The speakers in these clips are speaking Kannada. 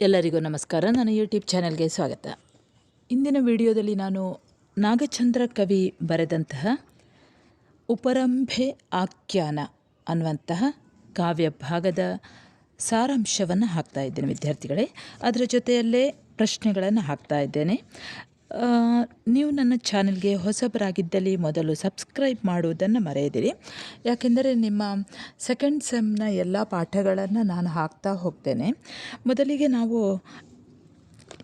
ಎಲ್ಲರಿಗೂ ನಮಸ್ಕಾರ. ನನ್ನ ಯೂಟ್ಯೂಬ್ ಚಾನೆಲ್ಗೆ ಸ್ವಾಗತ. ಇಂದಿನ ವಿಡಿಯೋದಲ್ಲಿ ನಾನು ನಾಗಚಂದ್ರ ಕವಿ ಬರೆದಂತಹ ಉಪರಂಭೆ ಆಖ್ಯಾನ ಅನ್ನುವಂತಹ ಕಾವ್ಯ ಭಾಗದ ಸಾರಾಂಶವನ್ನು ಹಾಕ್ತಾ ಇದ್ದೇನೆ ವಿದ್ಯಾರ್ಥಿಗಳೇ. ಅದರ ಜೊತೆಯಲ್ಲೇ ಪ್ರಶ್ನೆಗಳನ್ನು ಹಾಕ್ತಾ ಇದ್ದೇನೆ. ನೀವು ನನ್ನ ಚಾನಲ್ಗೆ ಹೊಸಬರಾಗಿದ್ದಲ್ಲಿ ಮೊದಲು ಸಬ್ಸ್ಕ್ರೈಬ್ ಮಾಡುವುದನ್ನು ಮರೆಯದಿರಿ. ಯಾಕೆಂದರೆ ನಿಮ್ಮ ಸೆಕೆಂಡ್ ಸೆಮ್ನ ಎಲ್ಲ ಪಾಠಗಳನ್ನು ನಾನು ಹಾಕ್ತಾ ಹೋಗ್ತೇನೆ. ಮೊದಲಿಗೆ ನಾವು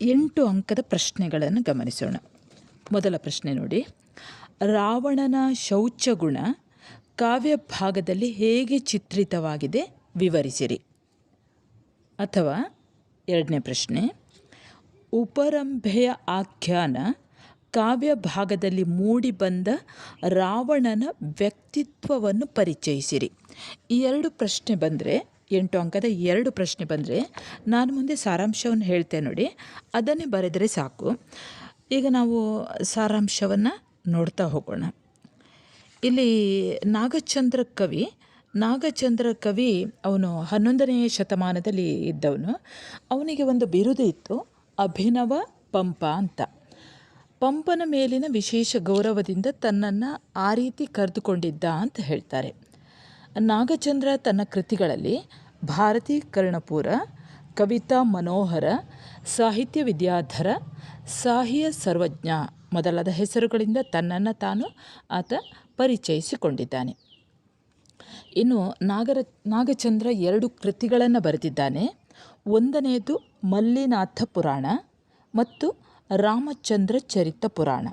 ಎಂಟು ಅಂಕದ ಪ್ರಶ್ನೆಗಳನ್ನು ಗಮನಿಸೋಣ. ಮೊದಲ ಪ್ರಶ್ನೆ ನೋಡಿ. ರಾವಣನ ಶೌಚಗುಣ ಕಾವ್ಯ ಭಾಗದಲ್ಲಿ ಹೇಗೆ ಚಿತ್ರಿತವಾಗಿದೆ ವಿವರಿಸಿರಿ. ಅಥವಾ ಎರಡನೇ ಪ್ರಶ್ನೆ. ಉಪರಂಭೆಯ ಆಖ್ಯಾನ ಕಾವ್ಯ ಭಾಗದಲ್ಲಿ ಮೂಡಿಬಂದ ರಾವಣನ ವ್ಯಕ್ತಿತ್ವವನ್ನು ಪರಿಚಯಿಸಿರಿ. ಈ ಎರಡು ಪ್ರಶ್ನೆ ಬಂದರೆ, ಎಂಟು ಅಂಕದ ಎರಡು ಪ್ರಶ್ನೆ ಬಂದರೆ ನಾನು ಮುಂದೆ ಸಾರಾಂಶವನ್ನು ಹೇಳ್ತೇನೆ ನೋಡಿ. ಅದನ್ನೇ ಬರೆದರೆ ಸಾಕು. ಈಗ ನಾವು ಸಾರಾಂಶವನ್ನು ನೋಡ್ತಾ ಹೋಗೋಣ. ಇಲ್ಲಿ ನಾಗಚಂದ್ರ ಕವಿ ನಾಗಚಂದ್ರ ಕವಿ ಅವನು ಹನ್ನೊಂದನೆಯ ಶತಮಾನದಲ್ಲಿ ಇದ್ದವನು. ಅವನಿಗೆ ಒಂದು ಬಿರುದು ಇತ್ತು. ಅಭಿನವ ಪಂಪ ಅಂತ. ಪಂಪನ ಮೇಲಿನ ವಿಶೇಷ ಗೌರವದಿಂದ ತನ್ನನ್ನು ಆ ರೀತಿ ಕರೆದುಕೊಂಡಿದ್ದ ಅಂತ ಹೇಳ್ತಾರೆ. ನಾಗಚಂದ್ರ ತನ್ನ ಕೃತಿಗಳಲ್ಲಿ ಭಾರತಿ ಕರ್ಣಪುರ, ಕವಿತಾ ಮನೋಹರ, ಸಾಹಿತ್ಯ ವಿದ್ಯಾಧರ, ಸಾಹಿಯ ಸರ್ವಜ್ಞ ಮೊದಲಾದ ಹೆಸರುಗಳಿಂದ ತನ್ನನ್ನು ತಾನು ಆತ ಪರಿಚಯಿಸಿಕೊಂಡಿದ್ದಾನೆ. ಇನ್ನು ನಾಗರ ನಾಗಚಂದ್ರ ಎರಡು ಕೃತಿಗಳನ್ನು ಬರೆದಿದ್ದಾನೆ. ಒಂದನೆಯದು ಮಲ್ಲಿನಾಥ ಪುರಾಣ ಮತ್ತು ರಾಮಚಂದ್ರ ಚರಿತ ಪುರಾಣ.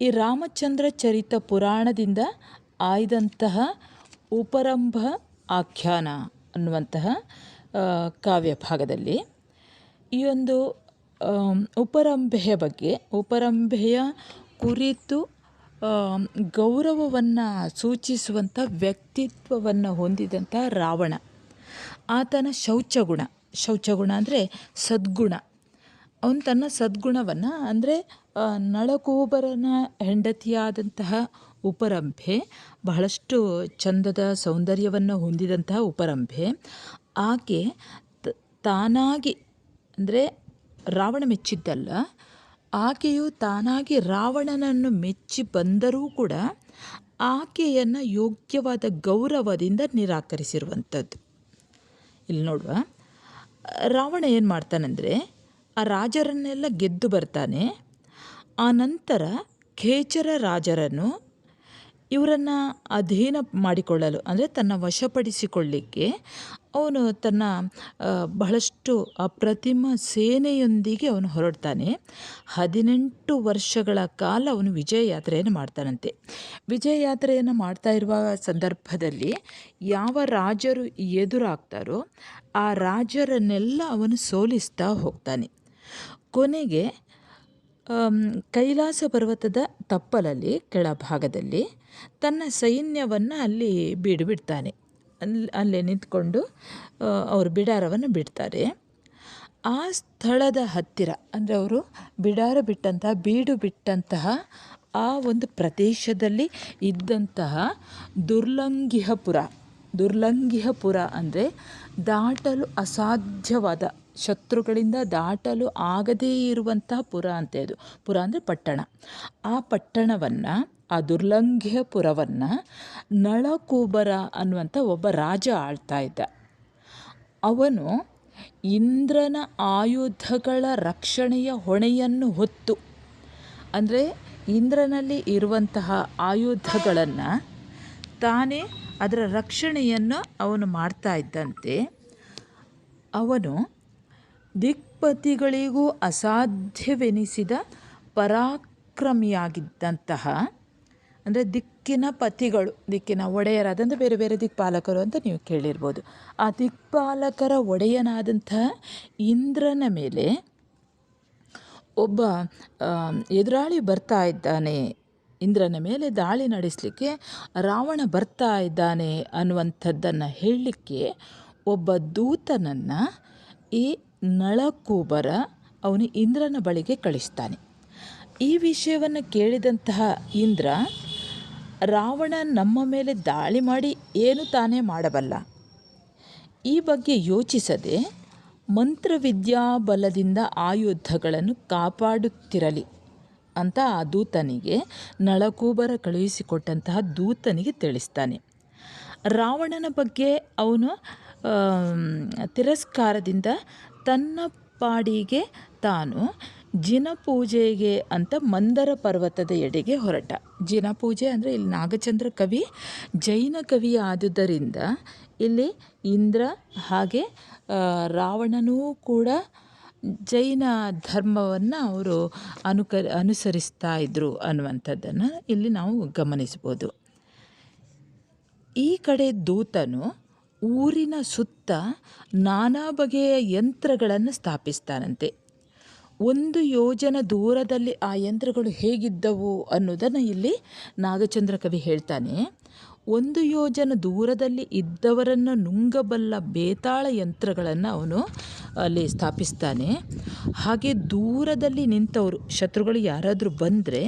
ಈ ರಾಮಚಂದ್ರ ಚರಿತ ಪುರಾಣದಿಂದ ಆಯ್ದಂತಹ ಉಪರಂಭ ಆಖ್ಯಾನ ಅನ್ನುವಂತಹ ಕಾವ್ಯ ಭಾಗದಲ್ಲಿ ಈ ಒಂದು ಉಪರಂಭೆಯ ಬಗ್ಗೆ, ಉಪರಂಭೆಯ ಕುರಿತು ಗೌರವವನ್ನು ಸೂಚಿಸುವಂಥ ವ್ಯಕ್ತಿತ್ವವನ್ನು ಹೊಂದಿದಂಥ ರಾವಣ. ಆತನ ಶೌಚಗುಣ. ಶೌಚಗುಣ ಅಂದರೆ ಸದ್ಗುಣ. ಅವನು ತನ್ನ ಸದ್ಗುಣವನ್ನು ಅಂದರೆ ನಳಕೂಬರನ ಹೆಂಡತಿಯಾದಂತಹ ಉಪರಂಭೆ, ಬಹಳಷ್ಟು ಚಂದದ ಸೌಂದರ್ಯವನ್ನು ಹೊಂದಿದಂತಹ ಉಪರಂಭೆ. ಆಕೆ ತಾನಾಗಿ ಅಂದರೆ ರಾವಣ ಮೆಚ್ಚಿದ್ದಲ್ಲ, ಆಕೆಯು ತಾನಾಗಿ ರಾವಣನನ್ನು ಮೆಚ್ಚಿ ಬಂದರೂ ಕೂಡ ಆಕೆಯನ್ನು ಯೋಗ್ಯವಾದ ಗೌರವದಿಂದ ನಿರಾಕರಿಸಿರುವಂಥದ್ದು ಇಲ್ಲಿ ನೋಡುವ. ರಾವಣ ಏನು ಮಾಡ್ತಾನೆಂದರೆ ಆ ರಾಜರನ್ನೆಲ್ಲ ಗೆದ್ದು ಬರ್ತಾನೆ. ಆ ನಂತರ ಖೇಚರ ರಾಜರನ್ನು ಇವರನ್ನು ಅಧೀನ ಮಾಡಿಕೊಳ್ಳಲು, ಅಂದರೆ ತನ್ನ ವಶಪಡಿಸಿಕೊಳ್ಳಿಕ್ಕೆ ಅವನು ತನ್ನ ಬಹಳಷ್ಟು ಅಪ್ರತಿಮ ಸೇನೆಯೊಂದಿಗೆ ಅವನು ಹೊರಡ್ತಾನೆ. ಹದಿನೆಂಟು ವರ್ಷಗಳ ಕಾಲ ಅವನು ವಿಜಯ ಯಾತ್ರೆಯನ್ನು ಮಾಡ್ತಾನಂತೆ. ವಿಜಯ ಯಾತ್ರೆಯನ್ನು ಮಾಡ್ತಾ ಇರುವ ಸಂದರ್ಭದಲ್ಲಿ ಯಾವ ರಾಜರು ಎದುರಾಗ್ತಾರೋ ಆ ರಾಜರನ್ನೆಲ್ಲ ಅವನು ಸೋಲಿಸ್ತಾ ಹೋಗ್ತಾನೆ. ಕೊನೆಗೆ ಕೈಲಾಸ ಪರ್ವತದ ತಪ್ಪಲಲ್ಲಿ, ಕೆಳಭಾಗದಲ್ಲಿ ತನ್ನ ಸೈನ್ಯವನ್ನು ಅಲ್ಲಿ ಬಿಡ್ಬಿಡ್ತಾನೆ. ಅಲ್ಲಿ, ಅಲ್ಲೇ ನಿಂತ್ಕೊಂಡು ಅವರು ಬಿಡಾರವನ್ನು ಬಿಡ್ತಾರೆ. ಆ ಸ್ಥಳದ ಹತ್ತಿರ, ಅಂದರೆ ಅವರು ಬಿಡಾರ ಬಿಟ್ಟಂತಹ ಬೀಡು ಬಿಟ್ಟಂತಹ ಆ ಒಂದು ಪ್ರದೇಶದಲ್ಲಿ ಇದ್ದಂತಹ ದುರ್ಲಂಗಿಹಪುರ ದುರ್ಲಂಗಿಹಪುರ ಅಂದರೆ ದಾಟಲು ಅಸಾಧ್ಯವಾದ ಶತ್ರುಗಳಿಂದ ದಾಟಲು ಆಗದೇ ಇರುವಂತಹ ಪುರ ಅಂತ ಇದು. ಪುರ ಅಂದರೆ ಪಟ್ಟಣ. ಆ ಪಟ್ಟಣವನ್ನು, ಆ ದುರ್ಲಂಘ್ಯಪುರವನ್ನು ನಳಕೂಬರ ಅನ್ನುವಂಥ ಒಬ್ಬ ರಾಜ ಆಳ್ತಾ ಇದ್ದ. ಅವನು ಇಂದ್ರನ ಆಯುಧಗಳ ರಕ್ಷಣೆಯ ಹೊಣೆಯನ್ನು ಹೊತ್ತು. ಅಂದರೆ ಇಂದ್ರನಲ್ಲಿ ಇರುವಂತಹ ಆಯುಧಗಳನ್ನು ತಾನೇ ಅದರ ರಕ್ಷಣೆಯನ್ನು ಅವನು ಮಾಡ್ತಾ ಇದ್ದಂತೆ. ಅವನು ದಿಕ್ಪತಿಗಳಿಗೂ ಅಸಾಧ್ಯವೆನಿಸಿದ ಪರಾಕ್ರಮಿಯಾಗಿದ್ದಂತಹ, ಅಂದರೆ ದಿಕ್ಕಿನ ಪತಿಗಳು, ದಿಕ್ಕಿನ ಒಡೆಯರಾದಂಥ ಬೇರೆ ಬೇರೆ ದಿಕ್ಪಾಲಕರು ಅಂತ ನೀವು ಕೇಳಿರ್ಬೋದು. ಆ ದಿಕ್ಪಾಲಕರ ಒಡೆಯನಾದಂತಹ ಇಂದ್ರನ ಮೇಲೆ ಒಬ್ಬ ಎದುರಾಳಿ ಬರ್ತಾ ಇದ್ದಾನೆ. ಇಂದ್ರನ ಮೇಲೆ ದಾಳಿ ನಡೆಸಲಿಕ್ಕೆ ರಾವಣ ಬರ್ತಾ ಇದ್ದಾನೆ ಅನ್ನುವಂಥದ್ದನ್ನು ಹೇಳಲಿಕ್ಕೆ ಒಬ್ಬ ದೂತನನ್ನು ಈ ನಳಕೂಬರ ಅವನು ಇಂದ್ರನ ಬಳಿಗೆ ಕಳಿಸ್ತಾನೆ. ಈ ವಿಷಯವನ್ನು ಕೇಳಿದಂತಹ ಇಂದ್ರ, ರಾವಣ ನಮ್ಮ ಮೇಲೆ ದಾಳಿ ಮಾಡಿ ಏನು ತಾನೇ ಮಾಡಬಲ್ಲ? ಈ ಬಗ್ಗೆ ಯೋಚಿಸದೆ ಮಂತ್ರವಿದ್ಯಾ ಬಲದಿಂದ ಆಯುಧಗಳನ್ನು ಕಾಪಾಡುತ್ತಿರಲಿ ಅಂತ ಆ ದೂತನಿಗೆ ನಳಕೂಬರ ಕಳುಹಿಸಿಕೊಟ್ಟಂತಹ ದೂತನಿಗೆ ತಿಳಿಸ್ತಾನೆ. ರಾವಣನ ಬಗ್ಗೆ ಅವನು ತಿರಸ್ಕಾರದಿಂದ ತನ್ನ ಪಾಡಿಗೆ ತಾನು ಜಿನ ಪೂಜೆಗೆ ಅಂತ ಮಂದರ ಪರ್ವತದ ಎಡೆಗೆ ಹೊರಟ. ಜಿನ ಪೂಜೆ ಅಂದರೆ ಇಲ್ಲಿ ನಾಗಚಂದ್ರ ಕವಿ, ಜೈನ ಕವಿ ಆದುದರಿಂದ ಇಲ್ಲಿ ಇಂದ್ರ ಹಾಗೆ ರಾವಣನೂ ಕೂಡ ಜೈನ ಧರ್ಮವನ್ನು ಅವರು ಅನುಕ, ಅನುಸರಿಸ್ತಾ ಇದ್ದರು ಅನ್ನುವಂಥದ್ದನ್ನು ಇಲ್ಲಿ ನಾವು ಗಮನಿಸ್ಬೋದು ಈ ಕಡೆ ದೂತನು ಊರಿನ ಸುತ್ತ ನಾನಾ ಬಗೆಯ ಯಂತ್ರಗಳನ್ನು ಸ್ಥಾಪಿಸ್ತಾನಂತೆ. ಒಂದು ಯೋಜನ ದೂರದಲ್ಲಿ ಆ ಯಂತ್ರಗಳು ಹೇಗಿದ್ದವು ಅನ್ನೋದನ್ನು ಇಲ್ಲಿ ನಾಗಚಂದ್ರ ಕವಿ ಹೇಳ್ತಾನೆ. ಒಂದು ಯೋಜನ ದೂರದಲ್ಲಿ ಇದ್ದವರನ್ನು ನುಂಗಬಲ್ಲ ಬೇತಾಳ ಯಂತ್ರಗಳನ್ನು ಅವನು ಅಲ್ಲಿ ಸ್ಥಾಪಿಸ್ತಾನೆ. ಹಾಗೆ ದೂರದಲ್ಲಿ ನಿಂತವರು, ಶತ್ರುಗಳು ಯಾರಾದರೂ ಬಂದರೆ,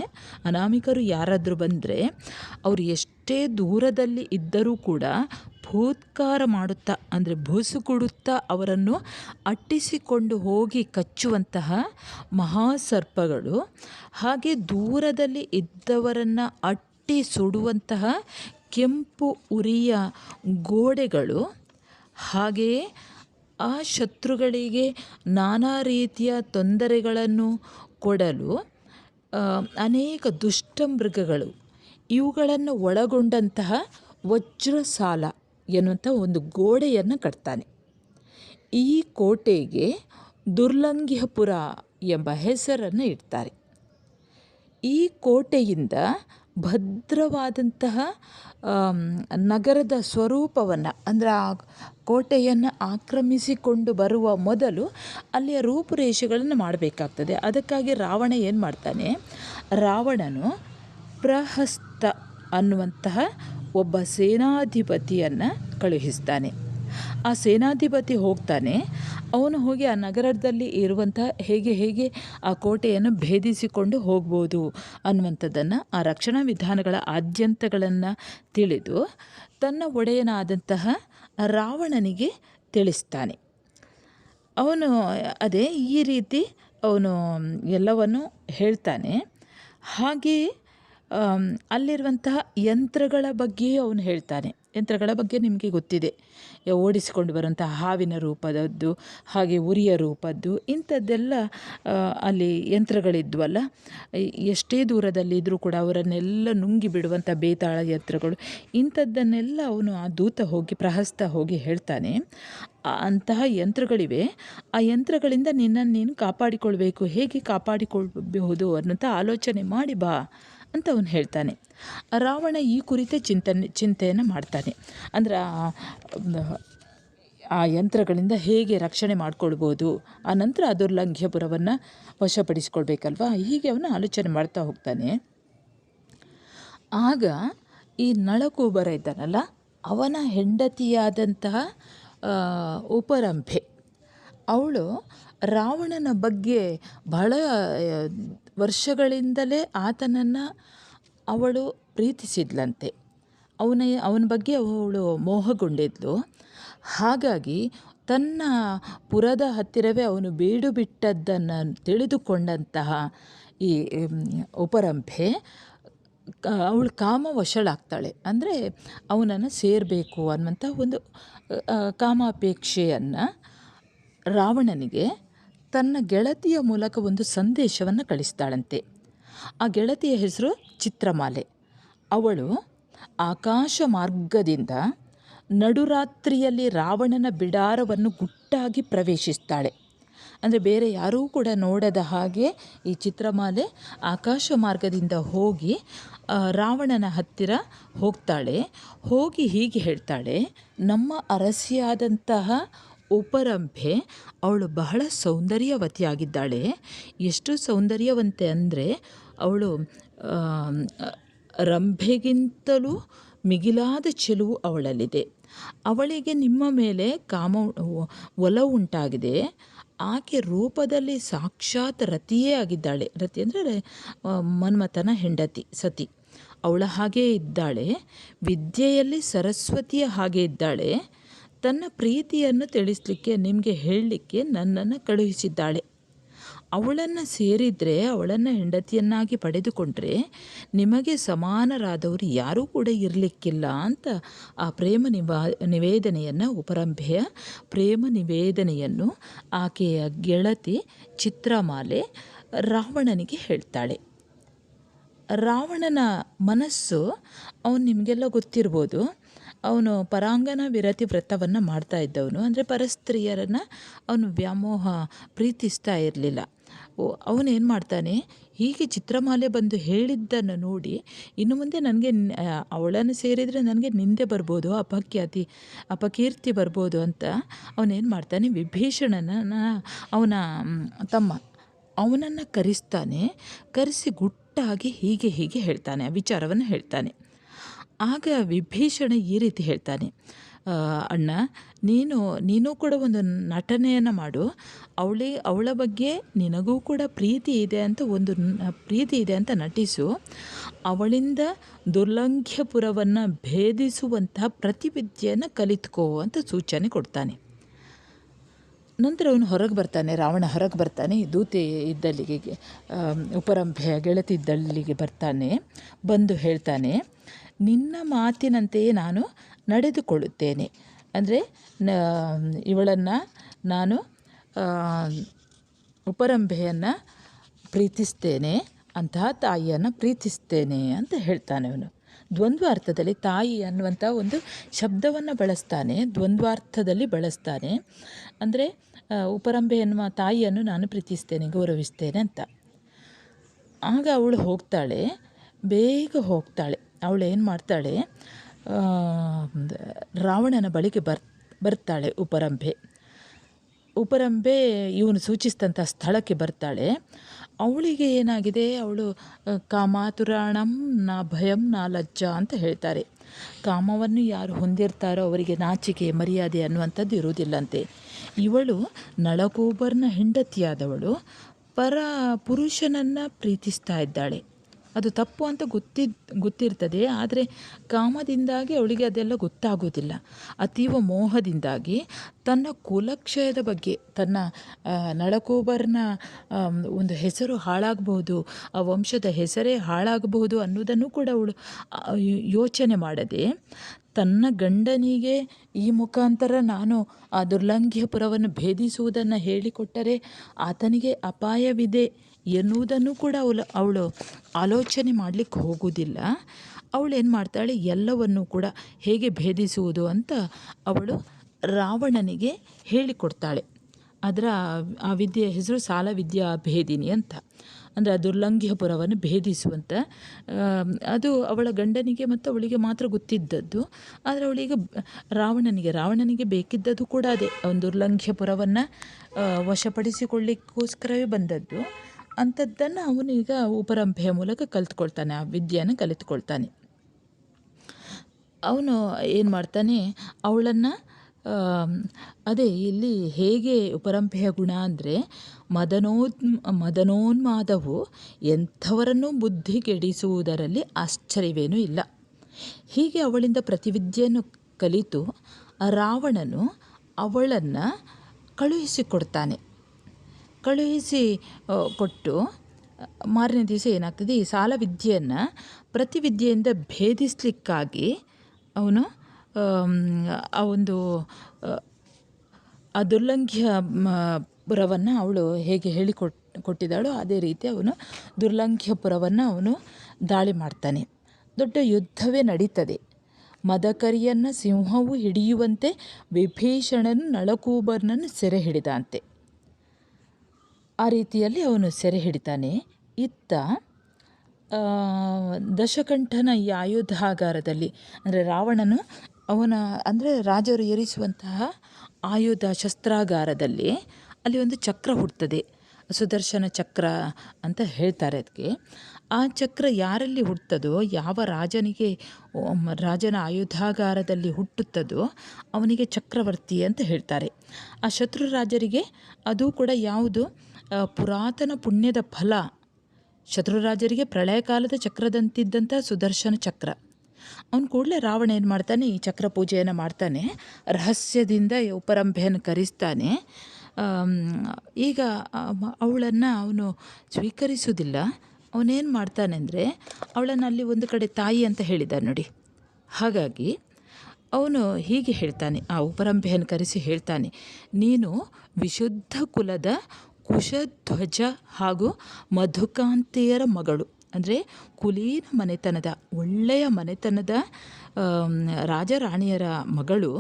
ಅನಾಮಿಕರು ಯಾರಾದರೂ ಬಂದರೆ, ಅವರು ಎಷ್ಟೇ ದೂರದಲ್ಲಿ ಇದ್ದರೂ ಕೂಡ ಭೂತ್ಕಾರ ಮಾಡುತ್ತಾ, ಅಂದರೆ ಬುಸುಗುಡುತ್ತಾ ಅವರನ್ನು ಅಟ್ಟಿಸಿಕೊಂಡು ಹೋಗಿ ಕಚ್ಚುವಂತಹ ಮಹಾಸರ್ಪಗಳು, ಹಾಗೆ ದೂರದಲ್ಲಿ ಇದ್ದವರನ್ನು ಅಟ್ಟಿ ಸುಡುವಂತಹ ಕೆಂಪು ಉರಿಯ ಗೋಡೆಗಳು ಹಾಗೆಯೇ ಆ ಶತ್ರುಗಳಿಗೆ ನಾನಾ ರೀತಿಯ ತೊಂದರೆಗಳನ್ನು ಕೊಡಲು ಅನೇಕ ದುಷ್ಟ ಮೃಗಗಳು ಇವುಗಳನ್ನು ಒಳಗೊಂಡಂತಹ ವಜ್ರಸಾಲ ಎನ್ನುವಂಥ ಒಂದು ಗೋಡೆಯನ್ನು ಕಟ್ತಾನೆ. ಈ ಕೋಟೆಗೆ ದುರ್ಲಂಘ್ಯಪುರ ಎಂಬ ಹೆಸರನ್ನು ಇಡ್ತಾರೆ. ಈ ಕೋಟೆಯಿಂದ ಭದ್ರವಾದಂತಹ ನಗರದ ಸ್ವರೂಪವನ್ನು, ಅಂದರೆ ಆ ಕೋಟೆಯನ್ನು ಆಕ್ರಮಿಸಿಕೊಂಡು ಬರುವ ಮೊದಲು ಅಲ್ಲಿಯ ರೂಪುರೇಷೆಗಳನ್ನು ಮಾಡಬೇಕಾಗ್ತದೆ. ಅದಕ್ಕಾಗಿ ರಾವಣ ಏನು ಮಾಡ್ತಾನೆ? ರಾವಣನು ಪ್ರಹಸ್ತ ಅನ್ನುವಂತಹ ಒಬ್ಬ ಸೇನಾಧಿಪತಿಯನ್ನು ಕಳುಹಿಸ್ತಾನೆ. ಆ ಸೇನಾಧಿಪತಿ ಹೋಗ್ತಾನೆ. ಅವನು ಹೋಗಿ ಆ ನಗರದಲ್ಲಿ ಇರುವಂಥ ಹೇಗೆ ಹೇಗೆ ಆ ಕೋಟೆಯನ್ನು ಭೇದಿಸಿಕೊಂಡು ಹೋಗ್ಬೋದು ಅನ್ನುವಂಥದ್ದನ್ನು, ಆ ರಕ್ಷಣಾ ವಿಧಾನಗಳ ಆದ್ಯಂತಗಳನ್ನು ತಿಳಿದು ತನ್ನ ಒಡೆಯನಾದಂತಹ ರಾವಣನಿಗೆ ತಿಳಿಸ್ತಾನೆ. ಅವನು ಅದೇ ಈ ರೀತಿ ಅವನು ಎಲ್ಲವನ್ನು ಹೇಳ್ತಾನೆ. ಹಾಗೆ ಅಲ್ಲಿರುವಂತಹ ಯಂತ್ರಗಳ ಬಗ್ಗೆಯೂ ಅವನು ಹೇಳ್ತಾನೆ. ಯಂತ್ರಗಳ ಬಗ್ಗೆ ನಿಮಗೆ ಗೊತ್ತಿದೆ. ಓಡಿಸಿಕೊಂಡು ಬರುವಂಥ ಹಾವಿನ ರೂಪದದ್ದು, ಹಾಗೆ ಉರಿಯ ರೂಪದ್ದು, ಇಂಥದ್ದೆಲ್ಲ ಅಲ್ಲಿ ಯಂತ್ರಗಳಿದ್ವಲ್ಲ. ಎಷ್ಟೇ ಎಷ್ಟೇ ದೂರದಲ್ಲಿದ್ದರೂ ಕೂಡ ಅವರನ್ನೆಲ್ಲ ನುಂಗಿ ಬಿಡುವಂಥ ಬೇತಾಳ ಯಂತ್ರಗಳು, ಇಂಥದ್ದನ್ನೆಲ್ಲ ಅವನು ಆ ದೂತ ಹೋಗಿ, ಪ್ರಹಸ್ತ ಹೋಗಿ ಹೇಳ್ತಾನೆ. ಅಂತಹ ಯಂತ್ರಗಳಿವೆ. ಆ ಯಂತ್ರಗಳಿಂದ ನಿನ್ನನ್ನು ನೀನು ಕಾಪಾಡಿಕೊಳ್ಬೇಕು, ಹೇಗೆ ಕಾಪಾಡಿಕೊಳ್ಬಹುದು ಅನ್ನೋಂಥ ಆಲೋಚನೆ ಮಾಡಿ ಬಾ. ಅಂತ ಅವನು ಹೇಳ್ತಾನೆ. ರಾವಣ ಈ ಕುರಿತೇ ಚಿಂತನೆ, ಚಿಂತೆಯನ್ನು ಮಾಡ್ತಾನೆ. ಅಂದರೆ, ಆ- ಯಂತ್ರಗಳಿಂದ ಹೇಗೆ ರಕ್ಷಣೆ ಮಾಡಿಕೊಳ್ಬೋದು, ಆ ನಂತರ ದುರ್ಲಂಘ್ಯಪುರವನ್ನು ವಶಪಡಿಸ್ಕೊಳ್ಬೇಕಲ್ವಾ? ಹೀಗೆ ಅವನು ಆಲೋಚನೆ ಮಾಡ್ತಾ ಹೋಗ್ತಾನೆ. ಆಗ ಈ ನಳಕೂಬರ ಇದ್ದಾನಲ್ಲ, ಅವನ ಹೆಂಡತಿಯಾದಂತಹ ಉಪರಂಭೆ. ಅವಳು ರಾವಣನ ಬಗ್ಗೆ ಬಹಳ ವರ್ಷಗಳಿಂದಲೇ ಆತನನ್ನು ಅವಳು ಪ್ರೀತಿಸಿದ್ಲಂತೆ. ಅವನ ಅವನ ಬಗ್ಗೆ ಅವಳು ಮೋಹಗೊಂಡಿದ್ಲು. ಹಾಗಾಗಿ ತನ್ನ ಪುರದ ಹತ್ತಿರವೇ ಅವನು ಬೀಡು ಬಿಟ್ಟದ್ದನ್ನು ತಿಳಿದುಕೊಂಡಂತಹ ಈ ಉಪರಂಭೆ ಅವಳು ಕಾಮವಶಳಾಗ್ತಾಳೆ. ಅಂದರೆ ಅವನನ್ನು ಸೇರಬೇಕು ಅನ್ನುವಂಥ ಒಂದು ಕಾಮಾಪೇಕ್ಷೆಯನ್ನು ರಾವಣನಿಗೆ ತನ್ನ ಗೆಳತಿಯ ಮೂಲಕ ಒಂದು ಸಂದೇಶವನ್ನು ಕಳಿಸ್ತಾಳಂತೆ. ಆ ಗೆಳತಿಯ ಹೆಸರು ಚಿತ್ರಮಾಲೆ. ಅವಳು ಆಕಾಶ ಮಾರ್ಗದಿಂದ ನಡುರಾತ್ರಿಯಲ್ಲಿ ರಾವಣನ ಬಿಡಾರವನ್ನು ಗುಟ್ಟಾಗಿ ಪ್ರವೇಶಿಸ್ತಾಳೆ. ಅಂದರೆ ಬೇರೆ ಯಾರೂ ಕೂಡ ನೋಡದ ಹಾಗೆ ಈ ಚಿತ್ರಮಾಲೆ ಆಕಾಶ ಮಾರ್ಗದಿಂದ ಹೋಗಿ ರಾವಣನ ಹತ್ತಿರ ಹೋಗ್ತಾಳೆ. ಹೋಗಿ ಹೀಗೆ ಹೇಳ್ತಾಳೆ, ನಮ್ಮ ಅರಸಿಯಾದಂತಹ ಉಪರಂಭೆ ಅವಳು ಬಹಳ ಸೌಂದರ್ಯವತಿಯಾಗಿದ್ದಾಳೆ. ಎಷ್ಟು ಸೌಂದರ್ಯವಂತೆ ಅಂದರೆ ಅವಳು ರಂಭೆಗಿಂತಲೂ ಮಿಗಿಲಾದ ಚೆಲುವು ಅವಳಲ್ಲಿದೆ. ಅವಳಿಗೆ ನಿಮ್ಮ ಮೇಲೆ ಕಾಮ ಒಲವು ಉಂಟಾಗಿದೆ. ಆಕೆ ರೂಪದಲ್ಲಿ ಸಾಕ್ಷಾತ್ ರತಿಯೇ ಆಗಿದ್ದಾಳೆ. ರತಿ ಅಂದರೆ ಮನ್ಮಥನ ಹೆಂಡತಿ, ಸತಿ. ಅವಳ ಹಾಗೆ ಇದ್ದಾಳೆ. ವಿದ್ಯೆಯಲ್ಲಿ ಸರಸ್ವತಿಯ ಹಾಗೆ ಇದ್ದಾಳೆ. ತನ್ನ ಪ್ರೀತಿಯನ್ನು ತಿಳಿಸಲಿಕ್ಕೆ, ನಿಮಗೆ ಹೇಳಲಿಕ್ಕೆ ನನ್ನನ್ನು ಕಳುಹಿಸಿದ್ದಾಳೆ. ಅವಳನ್ನು ಸೇರಿದರೆ, ಅವಳನ್ನು ಹೆಂಡತಿಯನ್ನಾಗಿ ಪಡೆದುಕೊಂಡ್ರೆ ನಿಮಗೆ ಸಮಾನರಾದವರು ಯಾರೂ ಕೂಡ ಇರಲಿಕ್ಕಿಲ್ಲ ಅಂತ ಆ ಪ್ರೇಮ ನಿವಾ, ನಿವೇದನೆಯನ್ನು, ಉಪರಂಭೆಯ ಪ್ರೇಮ ನಿವೇದನೆಯನ್ನು ಆಕೆಯ ಗೆಳತಿ ಚಿತ್ರಮಾಲೆ ರಾವಣನಿಗೆ ಹೇಳ್ತಾಳೆ. ರಾವಣನ ಮನಸ್ಸು, ಅವನು ನಿಮಗೆಲ್ಲ ಗೊತ್ತಿರ್ಬೋದು ಅವನು ಪರಾಂಗನ ವಿರತಿ ವ್ರತವನ್ನು ಮಾಡ್ತಾ ಇದ್ದವನು. ಅಂದರೆ ಪರಸ್ತ್ರೀಯರನ್ನು ಅವನು ವ್ಯಾಮೋಹ ಪ್ರೀತಿಸ್ತಾ ಇರಲಿಲ್ಲ. ಓ, ಅವನೇನು ಮಾಡ್ತಾನೆ? ಹೀಗೆ ಚಿತ್ರಮಾಲೆ ಬಂದು ಹೇಳಿದ್ದನ್ನು ನೋಡಿ ಇನ್ನು ಮುಂದೆ ನನಗೆ ಅವಳನ್ನು ಸೇರಿದರೆ ನನಗೆ ನಿಂದೆ ಬರ್ಬೋದು, ಅಪಖ್ಯಾತಿ, ಅಪಕೀರ್ತಿ ಬರ್ಬೋದು ಅಂತ ಅವನೇನು ಮಾಡ್ತಾನೆ? ವಿಭೀಷಣನ ಅವನ ತಮ್ಮ, ಅವನನ್ನು ಕರೆಸ್ತಾನೆ. ಕರೆಸಿ ಗುಟ್ಟಾಗಿ ಹೀಗೆ ಹೀಗೆ ಹೇಳ್ತಾನೆ, ಆ ವಿಚಾರವನ್ನು ಹೇಳ್ತಾನೆ. ಆಗ ವಿಭೀಷಣ ಈ ರೀತಿ ಹೇಳ್ತಾನೆ ಅಣ್ಣ, ನೀನು ನೀನು ಕೂಡ ಒಂದು ನಟನೆಯನ್ನು ಮಾಡು. ಅವಳಿ, ಅವಳ ಬಗ್ಗೆ ನಿನಗೂ ಕೂಡ ಪ್ರೀತಿ ಇದೆ ಅಂತ ಒಂದು ಪ್ರೀತಿ ಇದೆ ಅಂತ ನಟಿಸು. ಅವಳಿಂದ ದುರ್ಲಂಘ್ಯಪುರವನ್ನು ಭೇದಿಸುವಂತಹ ಪ್ರತಿವಿದ್ಯೆಯನ್ನು ಕಲಿತ್ಕೋ ಅಂತ ಸೂಚನೆ ಕೊಡ್ತಾನೆ. ನಂತರ ಅವನು ಹೊರಗೆ ಬರ್ತಾನೆ, ರಾವಣ ಹೊರಗೆ ಬರ್ತಾನೆ, ದೂತೆ ಇದ್ದಲ್ಲಿಗೆ ಉಪರಂಭೆಯ ಗೆಳತಿ ಇದ್ದಲ್ಲಿಗೆ ಬರ್ತಾನೆ, ಬಂದು ಹೇಳ್ತಾನೆ ನಿನ್ನ ಮಾತಿನಂತೆಯೇ ನಾನು ನಡೆದುಕೊಳ್ಳುತ್ತೇನೆ. ಅಂದರೆ ಇವಳನ್ನು ನಾನು ಉಪರಂಭೆಯನ್ನು ಪ್ರೀತಿಸ್ತೇನೆ, ಅಂತಹ ತಾಯಿಯನ್ನು ಪ್ರೀತಿಸ್ತೇನೆ ಅಂತ ಹೇಳ್ತಾನೆ ಅವನು. ದ್ವಂದ್ವಾರ್ಥದಲ್ಲಿ ತಾಯಿ ಅನ್ನುವಂಥ ಒಂದು ಶಬ್ದವನ್ನು ಬಳಸ್ತಾನೆ, ದ್ವಂದ್ವಾರ್ಥದಲ್ಲಿ ಬಳಸ್ತಾನೆ. ಅಂದರೆ ಉಪರಂಬೆ ಎನ್ನುವ ತಾಯಿಯನ್ನು ನಾನು ಪ್ರೀತಿಸ್ತೇನೆ, ಗೌರವಿಸ್ತೇನೆ ಅಂತ. ಆಗ ಅವಳು ಹೋಗ್ತಾಳೆ, ಬೇಗ ಹೋಗ್ತಾಳೆ. ಅವಳು ಏನು ಮಾಡ್ತಾಳೆ? ರಾವಣನ ಬಳಿಗೆ ಬರ್, ಬರ್ತಾಳೆ ಉಪರಂಭೆ. ಉಪರಂಭೆ ಇವನು ಸೂಚಿಸಿದಂಥ ಸ್ಥಳಕ್ಕೆ ಬರ್ತಾಳೆ. ಅವಳಿಗೆ ಏನಾಗಿದೆ? ಅವಳು ಕಾಮಾತುರಾಣಂ ನಾ ಭಯಂ ನಾ ಲಜ್ಜ ಅಂತ ಹೇಳ್ತಾರೆ. ಕಾಮವನ್ನು ಯಾರು ಹೊಂದಿರ್ತಾರೋ ಅವರಿಗೆ ನಾಚಿಕೆ, ಮರ್ಯಾದೆ ಅನ್ನುವಂಥದ್ದು ಇರುವುದಿಲ್ಲಂತೆ. ಇವಳು ನಳಕೂಬರ್ನ ಹೆಂಡತಿಯಾದವಳು. ಪರ ಪುರುಷನನ್ನು ಪ್ರೀತಿಸ್ತಾ ಇದ್ದಾಳೆ. ಅದು ತಪ್ಪು ಅಂತ ಗೊತ್ತಿ ಗೊತ್ತಿರ್ತದೆ, ಆದರೆ ಕಾಮದಿಂದಾಗಿ ಅವಳಿಗೆ ಅದೆಲ್ಲ ಗೊತ್ತಾಗೋದಿಲ್ಲ. ಅತೀವ ಮೋಹದಿಂದಾಗಿ ತನ್ನ ಕುಲಕ್ಷಯದ ಬಗ್ಗೆ, ತನ್ನ ನಳಕೋಬರ್ನ ಒಂದು ಹೆಸರು ಹಾಳಾಗಬಹುದು, ಆ ವಂಶದ ಹೆಸರೇ ಹಾಳಾಗಬಹುದು ಅನ್ನೋದನ್ನು ಕೂಡ ಅವಳು ಯೋಚನೆ ಮಾಡದೆ ತನ್ನ ಗಂಡನಿಗೆ ಈ ಮುಖಾಂತರ ನಾನು ಆ ದುರ್ಲಂಘ್ಯಪುರವನ್ನು ಭೇದಿಸುವುದನ್ನು ಹೇಳಿಕೊಟ್ಟರೆ ಆತನಿಗೆ ಅಪಾಯವಿದೆ. ಎನ್ನುವುದನ್ನು ಕೂಡ ಅವಳು ಅವಳು ಆಲೋಚನೆ ಮಾಡಲಿಕ್ಕೆ ಹೋಗುವುದಿಲ್ಲ. ಅವಳು ಏನು ಮಾಡ್ತಾಳೆ? ಎಲ್ಲವನ್ನು ಕೂಡ ಹೇಗೆ ಭೇದಿಸುವುದು ಅಂತ ಅವಳು ರಾವಣನಿಗೆ ಹೇಳಿಕೊಡ್ತಾಳೆ. ಅದರ ಆ ವಿದ್ಯೆಯ ಹೆಸರು ಸಾಲ ವಿದ್ಯಾ ಭೇದಿನಿ ಅಂತ. ಅಂದರೆ ಆ ದುರ್ಲಂಘ್ಯಪುರವನ್ನು ಭೇದಿಸುವಂಥ ಅದು ಅವಳ ಗಂಡನಿಗೆ ಮತ್ತು ಅವಳಿಗೆ ಮಾತ್ರ ಗೊತ್ತಿದ್ದದ್ದು. ಆದರೆ ಅವಳಿಗೆ ರಾವಣನಿಗೆ ರಾವಣನಿಗೆ ಬೇಕಿದ್ದದ್ದು ಕೂಡ ಅದೇ. ಒಂದು ದುರ್ಲಂಘ್ಯಪುರವನ್ನು ವಶಪಡಿಸಿಕೊಳ್ಳಿಕ್ಕೋಸ್ಕರವೇ ಬಂದದ್ದು. ಅಂಥದ್ದನ್ನು ಅವನೀಗ ಉಪರಂಭೆಯ ಮೂಲಕ ಕಲಿತ್ಕೊಳ್ತಾನೆ, ಆ ವಿದ್ಯೆಯನ್ನು ಕಲಿತ್ಕೊಳ್ತಾನೆ. ಅವನು ಏನು ಮಾಡ್ತಾನೆ, ಅವಳನ್ನು ಅದೇ ಇಲ್ಲಿ ಹೇಗೆ ಉಪರಂಭೆಯ ಗುಣ ಅಂದರೆ ಮದನೋದ್, ಮದನೋನ್ಮಾದವು ಎಂಥವರನ್ನೂ ಬುದ್ಧಿಗೆಡಿಸುವುದರಲ್ಲಿ ಆಶ್ಚರ್ಯವೇನೂ ಇಲ್ಲ. ಹೀಗೆ ಅವಳಿಂದ ಪ್ರತಿವಿದ್ಯೆಯನ್ನು ಕಲಿತು ರಾವಣನು ಅವಳನ್ನು ಕಳುಹಿಸಿಕೊಡ್ತಾನೆ. ಕಳುಹಿಸಿ ಕೊಟ್ಟು, ಮಾರನೇ ದಿವಸ ಏನಾಗ್ತದೆ, ಈ ಸಾಲ ವಿದ್ಯೆಯನ್ನು ಪ್ರತಿ ವಿದ್ಯೆಯಿಂದ ಭೇದಿಸಲಿಕ್ಕಾಗಿ ಅವನು ಆ ಒಂದು ಆ ದುರ್ಲಂಘ್ಯ ಪುರವನ್ನು ಅವಳು ಹೇಗೆ ಹೇಳಿಕೊಟ್, ಕೊಟ್ಟಿದ್ದಾಳೋ ಅದೇ ರೀತಿ ಅವನು ದುರ್ಲಂಘ್ಯಪುರವನ್ನು ಅವನು ದಾಳಿ ಮಾಡ್ತಾನೆ. ದೊಡ್ಡ ಯುದ್ಧವೇ ನಡೀತದೆ. ಮದಕರಿಯನ್ನು, ಸಿಂಹವು ಹಿಡಿಯುವಂತೆ, ವಿಭೀಷಣನು, ನಳಕೂಬರ್ನನ್ನು ಸೆರೆ ಹಿಡಿದಂತೆ. ಆ ರೀತಿಯಲ್ಲಿ ಅವನು ಸೆರೆ ಹಿಡಿತಾನೆ. ಇತ್ತ ದಶಕಂಠನ ಈ ಆಯುಧಾಗಾರದಲ್ಲಿ, ಅಂದರೆ ರಾವಣನು ಅವನ, ಅಂದರೆ ರಾಜರು ಏರಿಸುವಂತಹ ಆಯುಧ ಶಸ್ತ್ರಾಗಾರದಲ್ಲಿ ಅಲ್ಲಿ ಒಂದು ಚಕ್ರ ಹುಡ್ತದೆ. ಸುದರ್ಶನ ಚಕ್ರ ಅಂತ ಹೇಳ್ತಾರೆ ಅದಕ್ಕೆ ಆ ಚಕ್ರ ಯಾರಲ್ಲಿ ಹುಟ್ಟುತ್ತದೋ ಯಾವ ರಾಜನಿಗೆ ರಾಜನ ಆಯುಧಾಗಾರದಲ್ಲಿ ಹುಟ್ಟುತ್ತದೋ ಅವನಿಗೆ ಚಕ್ರವರ್ತಿ ಅಂತ ಹೇಳ್ತಾರೆ. ಆ ಶತ್ರು ರಾಜರಿಗೆ ಅದು ಕೂಡ ಯಾವುದು? ಪುರಾತನ ಪುಣ್ಯದ ಫಲ ಶತ್ರುರಾಜರಿಗೆ ಪ್ರಳಯ ಕಾಲದ ಚಕ್ರದಂತಿದ್ದಂಥ ಸುದರ್ಶನ ಚಕ್ರ. ಅವನು ಕೂಡಲೇ ರಾವಣ ಏನು ಮಾಡ್ತಾನೆ, ಈ ಚಕ್ರ ಪೂಜೆಯನ್ನು ಮಾಡ್ತಾನೆ, ರಹಸ್ಯದಿಂದ ಉಪರಂಭೆಯನ್ನು ಕರೆಸ್ತಾನೆ. ಈಗ ಅವಳನ್ನು ಅವನು ಸ್ವೀಕರಿಸುವುದಿಲ್ಲ ಅವನೇನು ಮಾಡ್ತಾನೆ ಅಂದರೆ, ಅವಳನ್ನು ಅಲ್ಲಿ ಒಂದು ಕಡೆ ತಾಯಿ ಅಂತ ಹೇಳಿದ ನೋಡಿ. ಹಾಗಾಗಿ ಅವನು ಹೀಗೆ ಹೇಳ್ತಾನೆ, ಆ ಉಪರಂಭೆಯನ್ನು ಕರೆಸಿ ಹೇಳ್ತಾನೆ, ನೀನು ವಿಶುದ್ಧ ಕುಲದ ಕುಶಧ್ವಜ ಹಾಗೂ ಮಧುಕಾಂತೆಯರ ಮಗಳು. ಅಂದರೆ ಕುಲೀನ ಮನೆತನದ, ಒಳ್ಳೆಯ ಮನೆತನದ ರಾಜರಾಣಿಯರ ಮಗಳು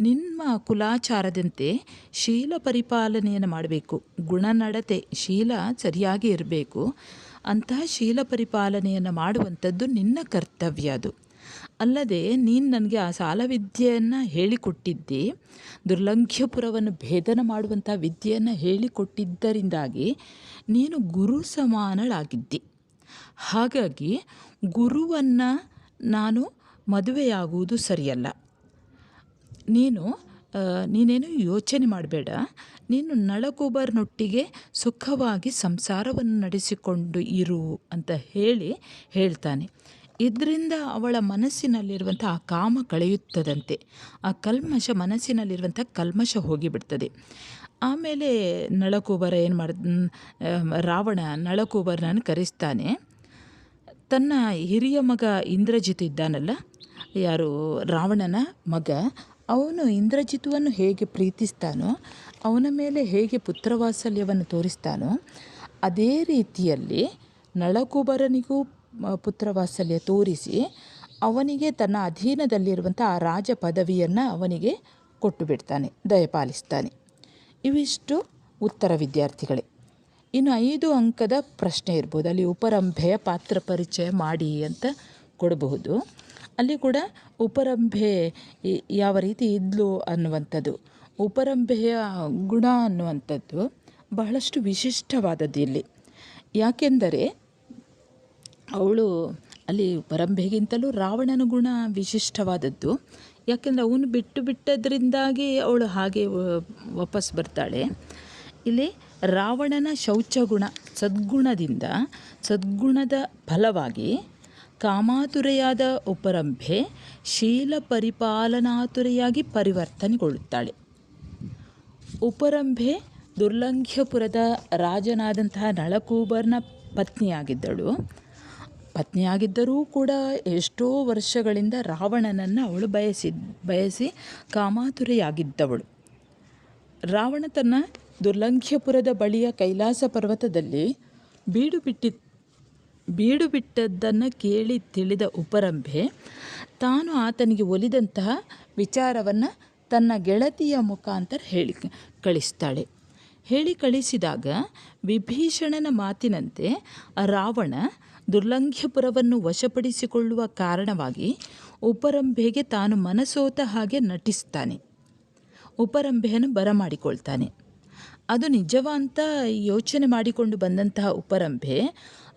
ನಿಮ್ಮ ಕುಲಾಚಾರದಂತೆ ಶೀಲ ಪರಿಪಾಲನೆಯನ್ನು ಮಾಡಬೇಕು. ಗುಣನಡತೆ, ಶೀಲ ಸರಿಯಾಗಿ ಇರಬೇಕು. ಅಂತಹ ಶೀಲ ಪರಿಪಾಲನೆಯನ್ನು ಮಾಡುವಂಥದ್ದು ನಿನ್ನ ಕರ್ತವ್ಯ ಅದು. ಅಲ್ಲದೆ ನೀನು ನನಗೆ ಆ ಸಾಲ ವಿದ್ಯೆಯನ್ನು ಹೇಳಿಕೊಟ್ಟಿದ್ದಿ, ದುರ್ಲಂಘ್ಯಪುರವನ್ನು ಭೇದನ ಮಾಡುವಂಥ ವಿದ್ಯೆಯನ್ನು ಹೇಳಿಕೊಟ್ಟಿದ್ದರಿಂದಾಗಿ ನೀನು ಗುರು ಸಮಾನಳಾಗಿದ್ದಿ. ಹಾಗಾಗಿ ಗುರುವನ್ನು ನಾನು ಮದುವೆಯಾಗುವುದು ಸರಿಯಲ್ಲ. ನೀನು ನೀನೇನು ಯೋಚನೆ ಮಾಡಬೇಡ. ನೀನು ನಳಕುಬರ್ನೊಟ್ಟಿಗೆ ಸುಖವಾಗಿ ಸಂಸಾರವನ್ನು ನಡೆಸಿಕೊಂಡು ಇರು ಅಂತ ಹೇಳಿ ಹೇಳ್ತಾನೆ. ಇದರಿಂದ ಅವಳ ಮನಸ್ಸಿನಲ್ಲಿರುವಂಥ ಆ ಕಾಮ ಕಳೆಯುತ್ತದಂತೆ. ಆ ಕಲ್ಮಶ ಮನಸ್ಸಿನಲ್ಲಿರುವಂಥ ಕಲ್ಮಶ ಹೋಗಿಬಿಡ್ತದೆ. ಆಮೇಲೆ ನಳಕೂಬರ ಏನು ಮಾಡ ರಾವಣ ನಳಕುಬರನನ್ನು ಕರೆಸ್ತಾನೆ. ತನ್ನ ಹಿರಿಯ ಮಗ ಇಂದ್ರಜಿತ್ ಇದ್ದಾನಲ್ಲ, ಯಾರು, ರಾವಣನ ಮಗ, ಅವನು ಇಂದ್ರಜಿತುವನ್ನು ಹೇಗೆ ಪ್ರೀತಿಸ್ತಾನೋ, ಅವನ ಮೇಲೆ ಹೇಗೆ ಪುತ್ರವಾತ್ಸಲ್ಯವನ್ನು ತೋರಿಸ್ತಾನೋ, ಅದೇ ರೀತಿಯಲ್ಲಿ ನಳಕುಬರನಿಗೂ ಪುತ್ರವಾತ್ಸಲ್ಯ ತೋರಿಸಿ ಅವನಿಗೆ ತನ್ನ ಅಧೀನದಲ್ಲಿರುವಂಥ ಆ ರಾಜ ಪದವಿಯನ್ನು ಅವನಿಗೆ ಕೊಟ್ಟು ಬಿಡ್ತಾನೆ ದಯಪಾಲಿಸ್ತಾನೆ ಇವಿಷ್ಟು ಉತ್ತರ ವಿದ್ಯಾರ್ಥಿಗಳೇ. ಇನ್ನು ಐದು ಅಂಕದ ಪ್ರಶ್ನೆ ಇರ್ಬೋದು. ಅಲ್ಲಿ ಉಪರಂಭೆಯ ಪಾತ್ರ ಪರಿಚಯ ಮಾಡಿ ಅಂತ ಕೊಡಬಹುದು. ಅಲ್ಲಿ ಕೂಡ ಉಪರಂಭೆ ಯಾವ ರೀತಿ ಇದ್ಲು ಅನ್ನುವಂಥದ್ದು, ಉಪರಂಭೆಯ ಗುಣ ಅನ್ನುವಂಥದ್ದು ಬಹಳಷ್ಟು ವಿಶಿಷ್ಟವಾದದ್ದು ಇಲ್ಲಿ. ಯಾಕೆಂದರೆ ಅವಳು ಅಲ್ಲಿ ಪರಂಬೆಗಿಂತಲೂ ರಾವಣನ ಗುಣ ವಿಶಿಷ್ಟವಾದದ್ದು. ಯಾಕೆಂದರೆ ಅವನು ಬಿಟ್ಟು ಬಿಟ್ಟದ್ರಿಂದಾಗಿ ಅವಳು ಹಾಗೆ ವಾಪಸ್ ಬರ್ತಾಳೆ. ಇಲ್ಲಿ ರಾವಣನ ಶೌಚಗುಣ, ಸದ್ಗುಣದಿಂದ, ಸದ್ಗುಣದ ಫಲವಾಗಿ ಕಾಮಾತುರೆಯಾದ ಉಪರಂಭೆ ಶೀಲ ಪರಿಪಾಲನಾತುರೆಯಾಗಿ ಪರಿವರ್ತನೆಗೊಳ್ಳುತ್ತಾಳೆ. ಉಪರಂಭೆ ದುರ್ಲಂಘ್ಯಪುರದ ರಾಜನಾದಂತಹ ನಳಕೂಬರ್ನ ಪತ್ನಿಯಾಗಿದ್ದಳು. ಪತ್ನಿಯಾಗಿದ್ದರೂ ಕೂಡ ಎಷ್ಟೋ ವರ್ಷಗಳಿಂದ ರಾವಣನನ್ನು ಅವಳು ಬಯಸಿ ಬಯಸಿ ಕಾಮಾತುರೆಯಾಗಿದ್ದವಳು. ರಾವಣ ತನ್ನ ದುರ್ಲಂಘ್ಯಪುರದ ಬಳಿಯ ಕೈಲಾಸ ಪರ್ವತದಲ್ಲಿ ಬೀಡು ಬಿಟ್ಟಿ, ಬೀಡು ಬಿಟ್ಟದ್ದನ್ನು ಕೇಳಿ ತಿಳಿದ ಉಪರಂಭೆ, ತಾನು ಆತನಿಗೆ ಒಲಿದಂತಹ ವಿಚಾರವನ್ನು ತನ್ನ ಗೆಳತಿಯ ಮುಖಾಂತರ ಹೇಳಿ ಕಳಿಸ್ತಾಳೆ. ಹೇಳಿ ಕಳಿಸಿದಾಗ ವಿಭೀಷಣನ ಮಾತಿನಂತೆ ರಾವಣ ದುರ್ಲಂಘ್ಯಪುರವನ್ನು ವಶಪಡಿಸಿಕೊಳ್ಳುವ ಕಾರಣವಾಗಿ ಉಪರಂಭೆಗೆ ತಾನು ಮನಸೋತ ಹಾಗೆ ನಟಿಸ್ತಾನೆ. ಉಪರಂಭೆಯನ್ನು ಬರಮಾಡಿಕೊಳ್ತಾನೆ. ಅದು ನಿಜವಾಂತ ಯೋಚನೆ ಮಾಡಿಕೊಂಡು ಬಂದಂತಹ ಉಪರಂಭೆ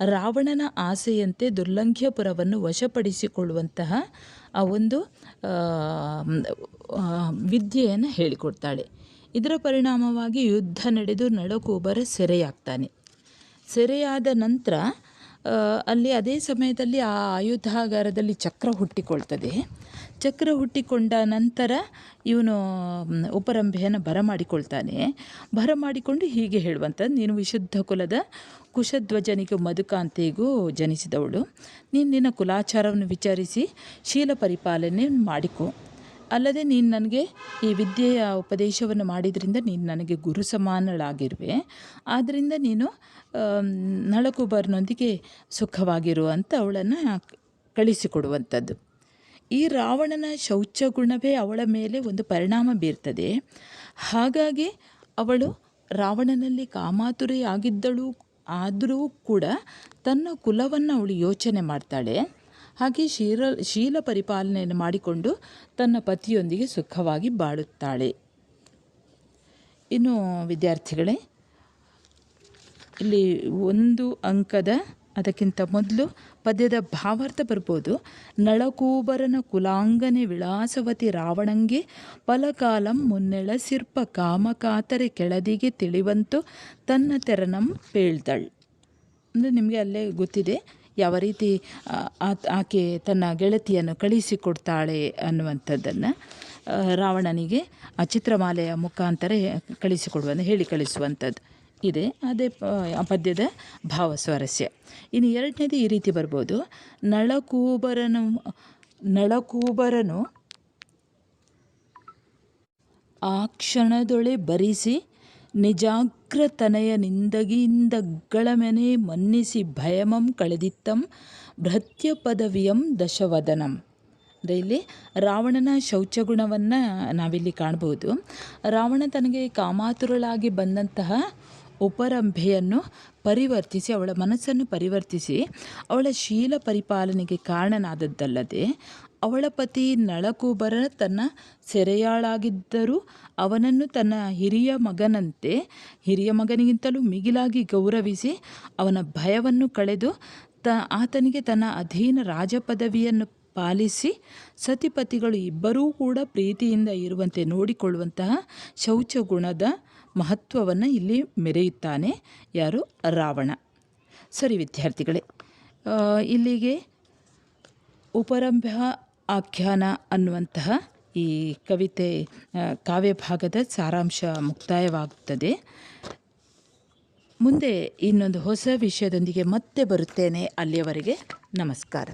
ರಾವಣನ ಆಸೆಯಂತೆ ದುರ್ಲಂಘ್ಯಪುರವನ್ನು ವಶಪಡಿಸಿಕೊಳ್ಳುವಂತಹ ಆ ಒಂದು ವಿದ್ಯೆಯನ್ನು ಹೇಳಿಕೊಡ್ತಾಳೆ. ಇದರ ಪರಿಣಾಮವಾಗಿ ಯುದ್ಧ ನಡೆದು ನಳಕೂಬರ ಸೆರೆಯಾಗ್ತಾನೆ. ಸೆರೆಯಾದ ನಂತರ ಅಲ್ಲಿ ಅದೇ ಸಮಯದಲ್ಲಿ ಆ ಆಯುಧಾಗಾರದಲ್ಲಿ ಚಕ್ರ ಹುಟ್ಟಿಕೊಳ್ತದೆ. ಚಕ್ರ ಹುಟ್ಟಿಕೊಂಡ ನಂತರ ಇವನು ಉಪರಂಭೆಯನ್ನು ಬರಮಾಡಿಕೊಳ್ತಾನೆ. ಬರಮಾಡಿಕೊಂಡು ಹೀಗೆ ಹೇಳುವಂಥದ್ದು, ನೀನು ವಿಶುದ್ಧ ಕುಲದ ಕುಶಧ್ವಜನಿಗೂ ಮಧುಕಾಂತೆಗೂ ಜನಿಸಿದವಳು. ನೀನು ನಿನ್ನ ಕುಲಾಚಾರವನ್ನು ವಿಚಾರಿಸಿ ಶೀಲ ಪರಿಪಾಲನೆ ಮಾಡಿಕೊ. ಅಲ್ಲದೆ ನೀನು ನನಗೆ ಈ ವಿದ್ಯೆಯ ಉಪದೇಶವನ್ನು ಮಾಡಿದ್ರಿಂದ ನೀನು ನನಗೆ ಗುರು ಸಮಾನಳಾಗಿರುವೆ. ಆದ್ದರಿಂದ ನೀನು ನಳಕುಬರ್ನೊಂದಿಗೆ ಸುಖವಾಗಿರು ಅಂತ ಅವಳನ್ನು ಕಳಿಸಿಕೊಡುವಂಥದ್ದು. ಈ ರಾವಣನ ಶೌಚಗುಣವೇ ಅವಳ ಮೇಲೆ ಒಂದು ಪರಿಣಾಮ ಬೀರ್ತದೆ. ಹಾಗಾಗಿ ಅವಳು ರಾವಣನಲ್ಲಿ ಕಾಮಾತುರೆಯಾಗಿದ್ದಳು ಆದರೂ ಕೂಡ ತನ್ನ ಕುಲವನ್ನು ಅವಳು ಯೋಚನೆ ಮಾಡ್ತಾಳೆ. ಹಾಗೆ ಶೀಲ ಶೀಲ ಪರಿಪಾಲನೆಯನ್ನು ಮಾಡಿಕೊಂಡು ತನ್ನ ಪತಿಯೊಂದಿಗೆ ಸುಖವಾಗಿ ಬಾಳುತ್ತಾಳೆ. ಇನ್ನು ವಿದ್ಯಾರ್ಥಿಗಳೇ, ಇಲ್ಲಿ ಒಂದು ಅಂಕದ ಅದಕ್ಕಿಂತ ಮೊದಲು ಪದ್ಯದ ಭಾವಾರ್ಥ ಬರ್ಬೋದು. ನಳಕೂಬರನ ಕುಲಾಂಗನೆ ವಿಳಾಸವತಿ ರಾವಣಂಗೆ ಪಲಕಾಲಂ ಮುನ್ನೆಳಸಿರ್ಪ ಕಾಮಕಾತರೆ ಕೆಳದಿಗೆ ತಿಳಿವಂತು ತನ್ನ ತೆರನಂ ಪೇಳ್ದಳ್. ಅಂದರೆ ನಿಮಗೆ ಅಲ್ಲೇ ಗೊತ್ತಿದೆ ಯಾವ ರೀತಿ ಆಕೆ ತನ್ನ ಗೆಳತಿಯನ್ನು ಕಳಿಸಿಕೊಡ್ತಾಳೆ ಅನ್ನುವಂಥದ್ದನ್ನು ರಾವಣನಿಗೆ ಆ ಚಿತ್ರಮಾಲೆಯ ಮುಖಾಂತರ ಕಳಿಸಿಕೊಡುವಂಥ ಹೇಳಿ ಕಳಿಸುವಂಥದ್ದು ಇದೆ. ಅದೇ ಪದ್ಯದ ಭಾವ ಸ್ವಾರಸ್ಯ. ಇನ್ನು ಎರಡನೇದು ಈ ರೀತಿ ಬರ್ಬೋದು. ನಳಕೂಬರನು ನಳಕೂಬರನು ಆ ಕ್ಷಣದೊಳೆ ಬರಿಸಿ ನಿಜಾಗ್ರತನಯನಿಂದಗಿಂದಗ್ಗಳ ಮನ್ನಿಸಿ ಭಯಮಂ ಕಳೆದಿತ್ತಂ ಭೃತ್ಯ ಪದವಿಯಂ ದಶವದನಂ. ಅಂದರೆ ಇಲ್ಲಿ ರಾವಣನ ಶೌಚಗುಣವನ್ನು ನಾವಿಲ್ಲಿ ಕಾಣ್ಬೋದು. ರಾವಣ ತನಗೆ ಕಾಮಾತುರಳಾಗಿ ಬಂದಂತಹ ಉಪರಂಭೆಯನ್ನು ಪರಿವರ್ತಿಸಿ, ಅವಳ ಮನಸ್ಸನ್ನು ಪರಿವರ್ತಿಸಿ ಅವಳ ಶೀಲ ಪರಿಪಾಲನೆಗೆ ಕಾರಣನಾದದ್ದಲ್ಲದೆ ಅವಳ ಪತಿ ನಳಕೂಬರ ತನ್ನ ಸೆರೆಯಾಳಾಗಿದ್ದರೂ ಅವನನ್ನು ತನ್ನ ಹಿರಿಯ ಮಗನಂತೆ, ಹಿರಿಯ ಮಗನಿಗಿಂತಲೂ ಮಿಗಿಲಾಗಿ ಗೌರವಿಸಿ ಅವನ ಭಯವನ್ನು ಕಳೆದು ತ, ಆತನಿಗೆ ತನ್ನ ಅಧೀನ ರಾಜಪದವಿಯನ್ನು ಪಾಲಿಸಿ ಸತಿಪತಿಗಳು ಇಬ್ಬರೂ ಕೂಡ ಪ್ರೀತಿಯಿಂದ ಇರುವಂತೆ ನೋಡಿಕೊಳ್ಳುವಂತಹ ಶೌಚ ಗುಣದ ಮಹತ್ವವನ್ನು ಇಲ್ಲಿ ಮೆರೆಯುತ್ತಾನೆ ಯಾರು? ರಾವಣ. ಸರಿ ವಿದ್ಯಾರ್ಥಿಗಳೇ ಇಲ್ಲಿಗೆ ಉಪರಂಭ ಆಖ್ಯಾನ ಅನ್ನುವಂತಹ ಈ ಕವಿತೆ ಕಾವ್ಯ ಕಾವ್ಯಭಾಗದ ಸಾರಾಂಶ ಮುಕ್ತಾಯವಾಗುತ್ತದೆ. ಮುಂದೆ ಇನ್ನೊಂದು ಹೊಸ ವಿಷಯದೊಂದಿಗೆ ಮತ್ತೆ ಬರುತ್ತೇನೆ. ಅಲ್ಲಿಯವರೆಗೆ ನಮಸ್ಕಾರ.